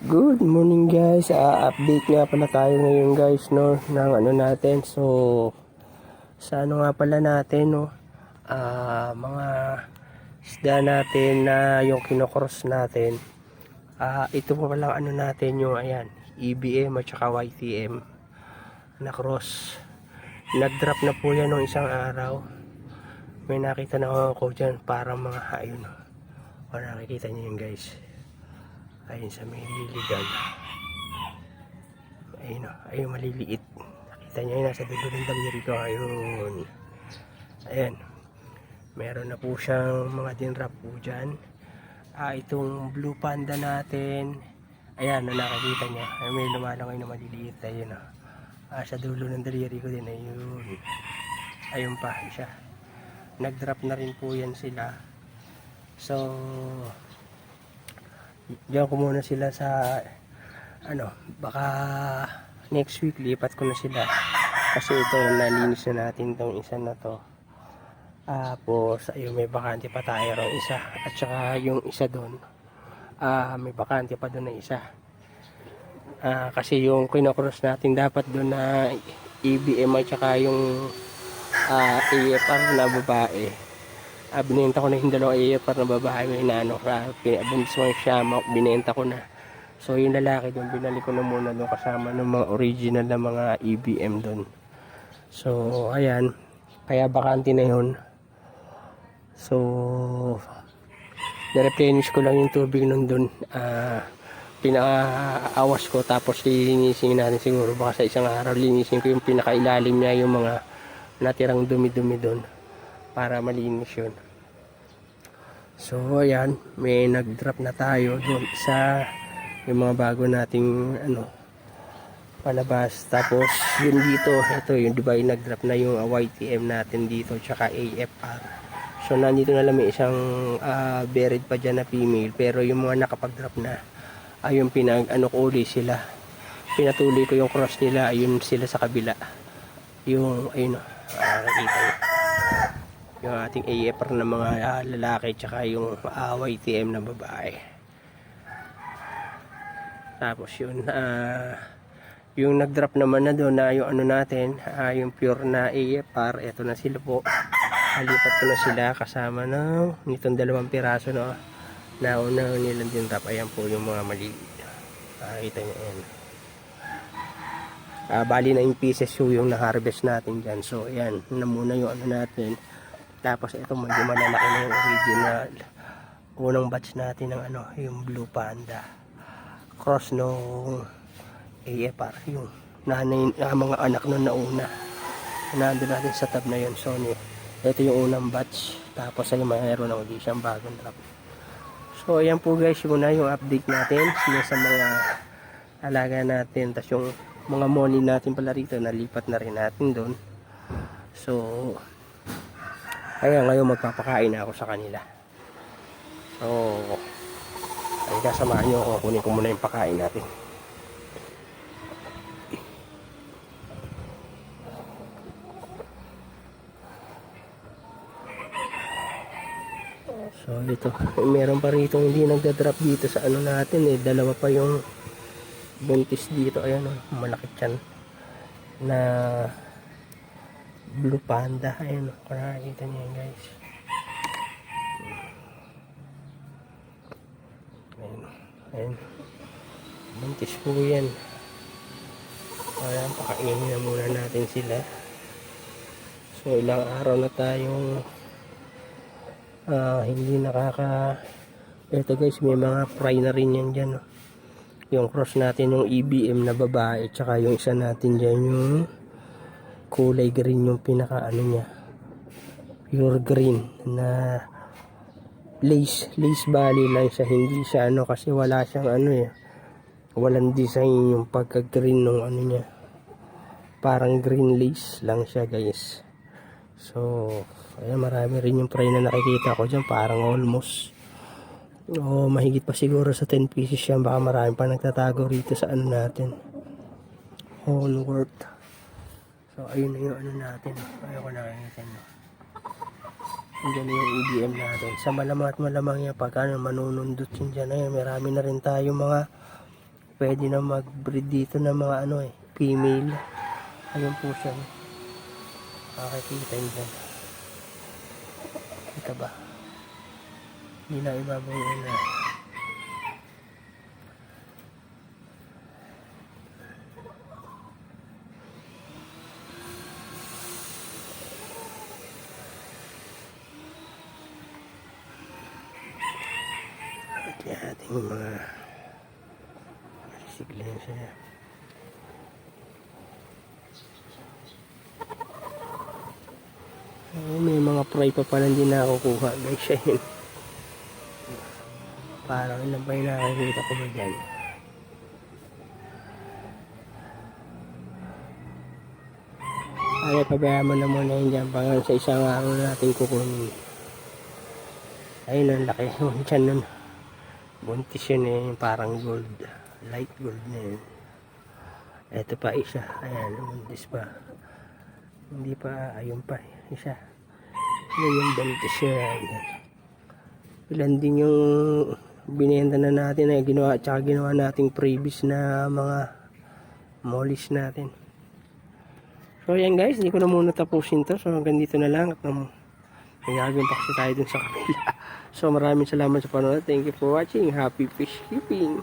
Good morning guys. Ah, update nga pala tayo ngayon guys no ng ano natin. So sa ano nga pala natin no ah mga isda natin na yung kinocross natin. Ah ito pa pala ano natin yung ayan EBM at saka YTM na cross. Nag-drop na po yan nung isang araw. May nakita na ako dyan parang mga hayon. O nakikita niyo yun guys ayun sa may liligan. Ayun o ayun maliliit. Nakita nyo yun nasa dulo ng daliri ko. Ayun. Ayan. Meron na po siyang mga dinrap po dyan. Ah, itong blue panda natin. Ayan na nakikita niya. Ay, may lumalangay na maliliit. Ayun o ah, sa dulo ng daliri ko din. Ayun. Ayun pa siya. Nag drop na rin po yan sila. So diyan ko muna sila sa ano baka next week lipat ko na sila. Kasi ito nalinis na natin tong isa na to. Tapos ayun may bakante pa tayo ron isa. At saka yung isa doon ah may bakante pa doon na isa. Ah kasi yung kinocross natin dapat doon na EBM at saka yung ah AFR na babae ah, binenta ko na yung dalawang AFR na babae may inaano ka. Pinabuntis mo yung siyama binenta ko na. So yung lalaki doon binalik ko na muna doon kasama ng mga original na mga EBM doon. So ayan. Kaya bakante na yun. So nireplenish ko lang yung tubig nun doon. Ah pinaka-awas ko tapos lilinisin natin siguro. Baka sa isang araw linisin ko yung pinakailalim niya yung mga natirang dumi-dumi doon para malinis yun. So ayan may nag-drop na tayo doon sa yung mga bago nating ano palabas. Tapos yun dito ito yung di ba yung nag-drop na yung uh, YTM natin dito tsaka AFR so nandito na lang may isang uh, buried pa dyan na female pero yung mga nakapag-drop na ayun pinag ano ko uli sila. Pinatuloy ko yung cross nila ayun sila sa kabila. Yung ayun uh, nakita nyo yung ating AFR na mga ah, lalaki tsaka yung uh, YTM na babae. Tapos yun ah yung nag-drop naman na doon na yung ano natin ah, yung pure na AFR eto na sila po. Halipat ko na sila kasama ng nitong dalawang piraso no? Nauna nilang din drop. Ayan po yung mga mali. Nakita nyo yan Ah, bali na yung pieces yung, yung na-harvest natin dyan. So ayan na muna yung ano natin tapos ito medyo malalaki na yung original. Unang batch natin ng ano yung blue panda. Cross nung AFR yung nanay ah, mga anak nun na una nandun natin sa tab na yun Sony. Ito yung unang batch. Tapos ay mayroon na ulit siyang bagong drop. So ayan po guys yung na yung update natin sila sa mga alaga natin. Tapos yung mga money natin pala rito nalipat na rin natin doon so kaya ngayon magpapakain na ako sa kanila so ay kasamahan nyo ako kunin ko muna yung pakain natin So ito, meron pa rito hindi nagda-drop dito sa ano natin eh. Dalawa pa yung buntis dito. Ayan oh, malaki yan. Na blue panda. Ayan oh, kung nakikita niyo yan guys. Ayan, ayan. Buntis po yan. Ayan, pakainin na muna natin sila. So ilang araw na tayong ah, hindi nakaka eto guys may mga fry na rin yan dyan oh. yung cross natin yung EBM na babae tsaka yung isa natin dyan yung kulay green yung pinaka ano niya. Pure green na lace lace bali lang siya. Hindi siya ano kasi wala siyang ano eh. Walang design yung pagka green ng ano niya. Parang green lace lang siya guys. So ayan marami rin yung fry na nakikita ko dyan. Parang almost o mahigit pa siguro sa 10 pieces yan. Baka marami pa nagtatago rito sa ano natin. Whole worth so ayun na yung ano natin ayun ko nakikita nyo Diyan yung EDM natin. Sa malamang at malamang yan, pagka manunundot yun dyan. Ayun, marami na rin tayo mga pwede na mag-breed dito ng mga ano eh, female. Ayun po siya. no? Makikita nyo dyan. Kita ba? Hindi na ibabaw yun na. At yung ating mga siya. Ay, may mga fry pa pala hindi nakukuha guys siya yun. Parang ilan ba yung nakikita ko ba dyan? Ay, pabayaan mo na muna yun dyan. Baka sa isang araw natin kukunin. Ayun, ang laki. Yung tiyan nun. Buntis yun eh. Parang gold. Light gold na yun. Ito pa isa. Ayan, buntis pa. Hindi pa, ayun pa. Isa. Yun yung buntis yun. Ayan. Ilan din yung binenta na natin na ginawa, tsaka ginawa nating previous na mga mollies natin. So yan guys, hindi ko na muna tapusin to. So hanggang dito na lang at pa kasi tayo dun sa kabila. So maraming salamat sa panonood. Thank you for watching. Happy fish keeping.